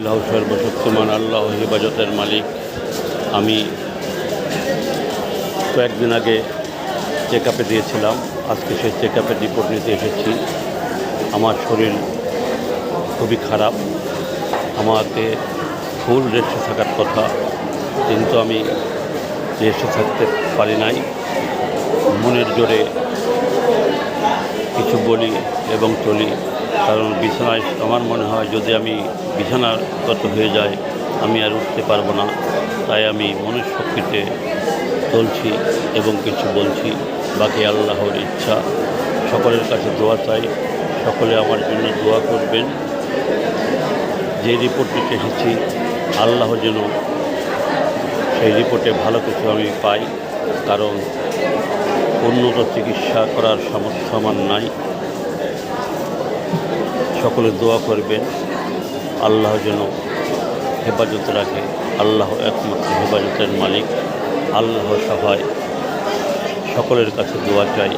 আল্লাহ সর্বশক্তিমান, আল্লাহ হেফাজতের মালিক। আমি কয়েকদিন আগে চেক আপে দিয়েছিলাম, আজকে সেই চেক আপের রিপোর্ট নিতে এসেছি। আমার শরীর খুবই খারাপ। আমাকে ফুল রেস্টে থাকার কথা, কিন্তু আমি রেস্টে থাকতে পারি নাই। মনের জোরে কিছু বলি এবং চলি। কারণ বিছানায় আমার মনে হয় যদি আমি বিছানাগত হয়ে যাই আমি আর উঠতে পারব না। তাই আমি মনের শক্তিতে চলছি এবং কিছু বলছি। বাকি আল্লাহর ইচ্ছা। সকলের কাছে দোয়া চাই। সকলে আমার জন্য দোয়া করবেন। যে রিপোর্ট নিতে এসেছি, আল্লাহ যেন সেই রিপোর্টে ভালো কিছু আমি পাই। কারণ উন্নত চিকিৎসা করার সামর্থ্য আমার নাই। সকলে দোয়া করবেন। আল্লাহ যেন হেফাজত রাখে। আল্লাহ একমাত্র হেফাজতের মালিক। আল্লাহ সভায় সকলের কাছে দোয়া চাই।